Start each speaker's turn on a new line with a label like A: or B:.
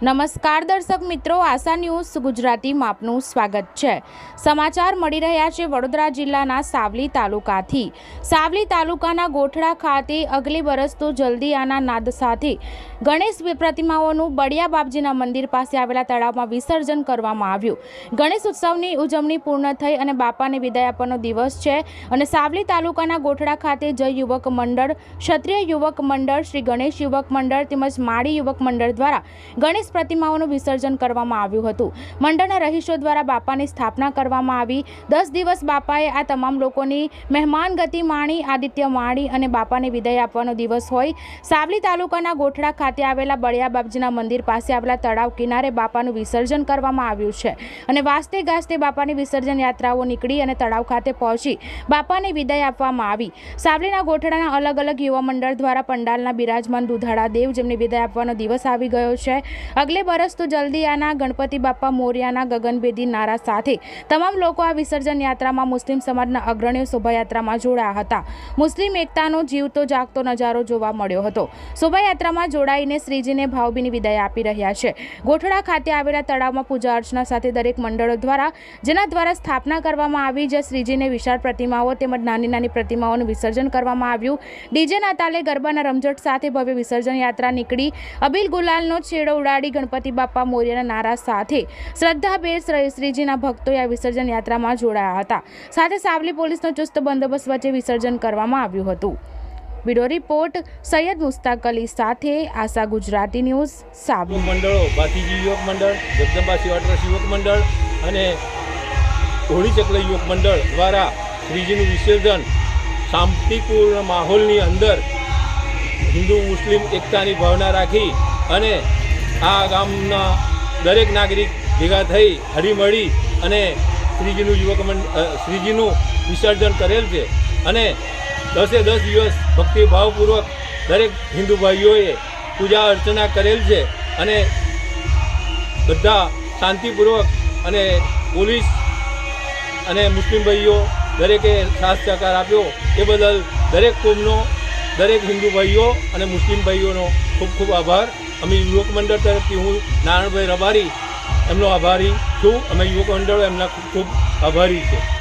A: નમસ્કાર દર્શક મિત્રો, આશા ન્યૂઝ ગુજરાતીમાં આપનું સ્વાગત છે. સમાચાર મળી રહ્યા છે વડોદરા જિલ્લાના સાવલી તાલુકાથી. સાવલી તાલુકાના ગોઠડા ખાતે અગલી બરસ તો જલ્દી આના નાદ સાથે ગણેશ પ્રતિમાઓનું બળિયા બાપજીના મંદિર પાસે આવેલા તળાવમાં વિસર્જન કરવામાં આવ્યું. ગણેશ ઉત્સવની ઉજવણી પૂર્ણ થઈ અને બાપાને વિદાય આપવાનો દિવસ છે અને સાવલી તાલુકાના ગોઠડા ખાતે જય યુવક મંડળ, ક્ષત્રિય યુવક મંડળ, શ્રી ગણેશ યુવક મંડળ તેમજ માળી યુવક મંડળ દ્વારા ગણેશ પ્રતિમાઓનું વિસર્જન કરવામાં આવ્યું હતું. મંડળના રહીશો દ્વારા બાપાની સ્થાપના કરવામાં આવી. દસ દિવસ બાપાએ આ તમામ લોકોની મહેમાન ગતિ માણી, આદિત્ય માણી અને બાપાને વિદાય આપવાનો દિવસ હોય. સાવલી તાલુકાના ગોઠડા ખાતે આવેલા બળિયા બાપજીના મંદિર પાસે આવેલા તળાવ કિનારે બાપાનું વિસર્જન કરવામાં આવ્યું છે અને વાસ્તે ગાસ્તે બાપાની વિસર્જન યાત્રાઓ નીકળી અને તળાવ ખાતે પહોંચી બાપાને વિદાય આપવામાં આવી. સાવલીના ગોઠડાના અલગ અલગ યુવા મંડળ દ્વારા પંડાલના બિરાજમાન દુધાળા દેવ જેમને વિદાય આપવાનો દિવસ આવી ગયો છે. અગલે બરસ તો જલ્દી આના ગણપતિ બાપા મોર્યાના ગગનભેદી નારા સાથે તમામ લોકો આ વિસર્જન યાત્રામાં મુસ્લિમ સમાજના અગ્રણીઓ શોભાયાત્રામાં જોડાયા હતા. મુસ્લિમ એકતાનો જીવતો જાગતો નજારો જોવા મળ્યો હતો. શોભાયાત્રામાં જોડાઈને શ્રીજીને ભાવભીની વિદાય આપી રહ્યા છે. ગોઠડા ખાતે આવેલા તળાવમાં પૂજા અર્ચના સાથે દરેક મંડળો દ્વારા, જેના દ્વારા સ્થાપના કરવામાં આવી જે શ્રીજીને વિશાળ પ્રતિમાઓ તેમજ નાની નાની પ્રતિમાઓનું વિસર્જન કરવામાં આવ્યું. ડીજેના તાલે ગરબાના રમઝટ સાથે ભવ્ય વિસર્જન યાત્રા નીકળી. અબિલ ગુલાલનો છેડો ઉડાડી ગણપતિ બાપા મોર્યના નારા સાથે શ્રદ્ધાભેર શ્રી- શ્રીજીના ભક્તોએ આ વિસર્જન યાત્રામાં જોડાયા હતા. સાથે સાવલી પોલીસનો ચુસ્ત બંદોબસ્ત વચ્ચે વિસર્જન કરવામાં આવ્યું હતું. વીડિયો રિપોર્ટ, સૈયદ મુસ્તાક અલી સાથે આશા ગુજરાતી ન્યૂઝ
B: સાબુ મંડળો ભાતીજી યુવક મંડળ, જગદંબા સેવા ટ્રસ્ટ યુવક મંડળ અને હોળી ચક્ર યુવક મંડળ દ્વારા શ્રીજીનું વિસર્જન શાંતિપૂર્ણ માહોલની અંદર હિન્દુ, મુસ્લિમ એકતાની ભાવના રાખી અને આ ગામના દરેક નાગરિક ભેગા થઈ હળીમળી અને શ્રીજીનું યુવક મંડળ શ્રીજીનું વિસર્જન કરેલ છે. અને દસે દસ દિવસ ભક્તિભાવપૂર્વક દરેક હિન્દુ ભાઈઓએ પૂજા અર્ચના કરેલ છે અને બધા શાંતિપૂર્વક અને પોલીસ અને મુસ્લિમ ભાઈઓ દરેકે સાથ સહકાર આપ્યો. એ બદલ દરેક કોમનો, દરેક હિન્દુ ભાઈઓ અને મુસ્લિમ ભાઈઓનો ખૂબ ખૂબ આભાર. અમે યુવક મંડળ તરફથી હું નારાયણભાઈ રબારી, એમનો આભારી છું. અમે યુવક મંડળ એમના ખૂબ ખૂબ આભારી છે.